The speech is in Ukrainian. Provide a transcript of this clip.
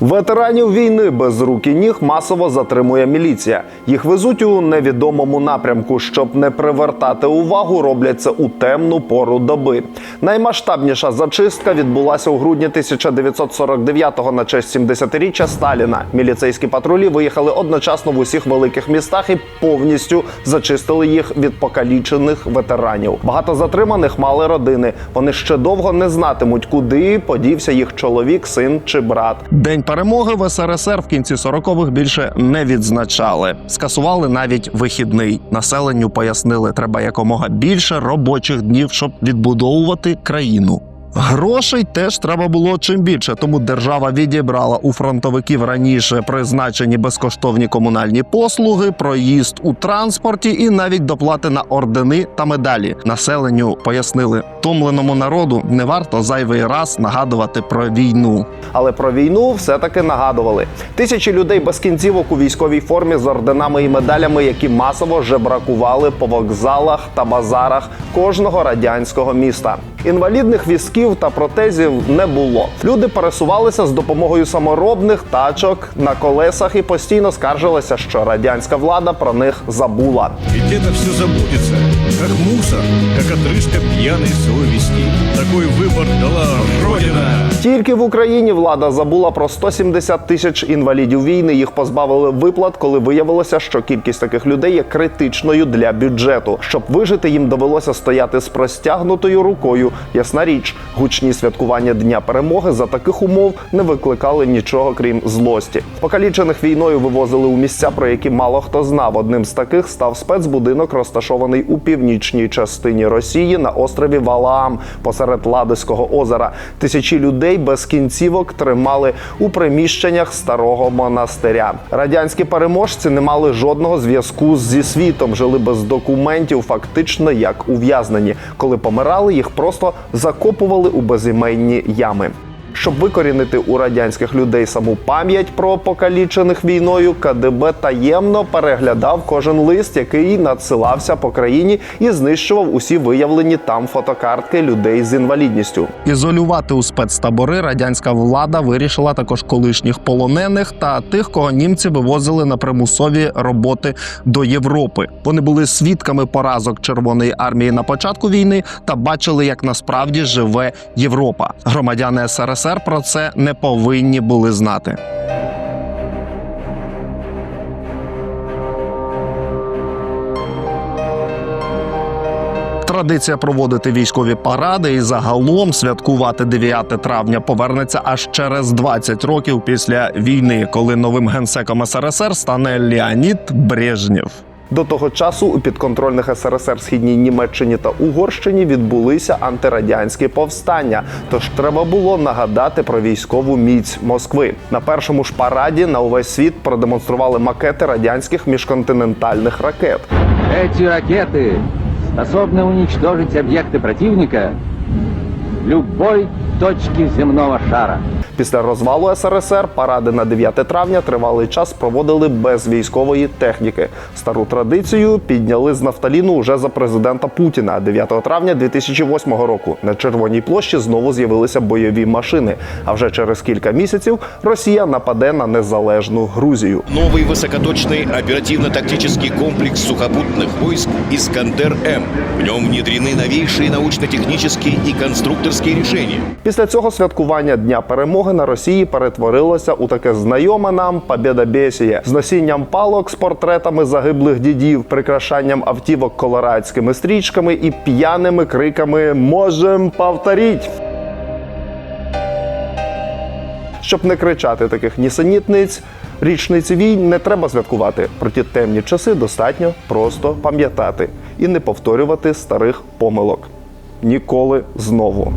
Ветеранів війни без рук і ніг масово затримує міліція. Їх везуть у невідомому напрямку. Щоб не привертати увагу, роблять це у темну пору доби. Наймасштабніша зачистка відбулася у грудні 1949-го на честь 70-річчя Сталіна. Міліцейські патрулі виїхали одночасно в усіх великих містах і повністю зачистили їх від покалічених ветеранів. Багато затриманих мали родини. Вони ще довго не знатимуть, куди подівся їх чоловік, син чи брат. День перемоги в СРСР в кінці 40-х більше не відзначали. Скасували навіть вихідний. Населенню пояснили, треба якомога більше робочих днів, щоб відбудовувати країну. Грошей теж треба було чим більше, тому держава відібрала у фронтовиків раніше призначені безкоштовні комунальні послуги, проїзд у транспорті і навіть доплати на ордени та медалі. Населенню пояснили, томленому народу не варто зайвий раз нагадувати про війну. Але про війну все-таки нагадували. Тисячі людей без кінцівок у військовій формі з орденами і медалями, які масово жебракували по вокзалах та базарах кожного радянського міста. Інвалідних візків та протезів не було. Люди пересувалися з допомогою саморобних тачок на колесах і постійно скаржилися, що радянська влада про них забула. Ведь это все забудется, как мусор, как отрыжка пьяной совести. Такой выбор дала Родина. Тільки в Україні влада забула про 170 тисяч інвалідів війни. Їх позбавили виплат, коли виявилося, що кількість таких людей є критичною для бюджету. Щоб вижити, їм довелося стояти з простягнутою рукою. Ясна річ, гучні святкування Дня перемоги за таких умов не викликали нічого крім злості. Покалічених війною вивозили у місця, про які мало хто знав. Одним з таких став спецбудинок, розташований у північній частині Росії на острові Валаам посеред Ладоського озера. Тисячі людей без кінцівок тримали у приміщеннях старого монастиря. Радянські переможці не мали жодного зв'язку зі світом, жили без документів, фактично як ув'язнені. Коли помирали, їх просто закопували у безіменні ями. Щоб викорінити у радянських людей саму пам'ять про покалічених війною, КДБ таємно переглядав кожен лист, який надсилався по країні, і знищував усі виявлені там фотокартки людей з інвалідністю. Ізолювати у спецтабори радянська влада вирішила також колишніх полонених та тих, кого німці вивозили на примусові роботи до Європи. Вони були свідками поразок Червоної армії на початку війни та бачили, як насправді живе Європа. Громадяни СРСР про це не повинні були знати. Традиція проводити військові паради і загалом святкувати 9 травня повернеться аж через 20 років після війни, коли новим генсеком СРСР стане Леонід Брежнєв. До того часу у підконтрольних СРСР східній Німеччині та Угорщині відбулися антирадянські повстання. Тож треба було нагадати про військову міць Москви. На першому ж параді на увесь світ продемонстрували макети радянських міжконтинентальних ракет. Эти ракеты способны уничтожить объекты противника в любой точке земного шара. Після розвалу СРСР паради на 9 травня тривалий час проводили без військової техніки. Стару традицію підняли з нафталіну уже за президента Путіна. 9 травня 2008 року на Червоній площі знову з'явилися бойові машини. А вже через кілька місяців Росія нападе на незалежну Грузію. Новый высокоточный оперативно-тактический комплекс сухопутных войск «Искандер-М». В нем внедрены новейшие научно-технические и конструкторские решения. Після цього святкування Дня перемоги на Росії перетворилося у таке знайоме нам побєдобєсіє з носінням палок з портретами загиблих дідів, прикрашанням автівок колорадськими стрічками і п'яними криками «Можем повторіть!». Щоб не кричати таких нісенітниць, річниці війн не треба святкувати. Про ті темні часи достатньо просто пам'ятати і не повторювати старих помилок. Ніколи знову.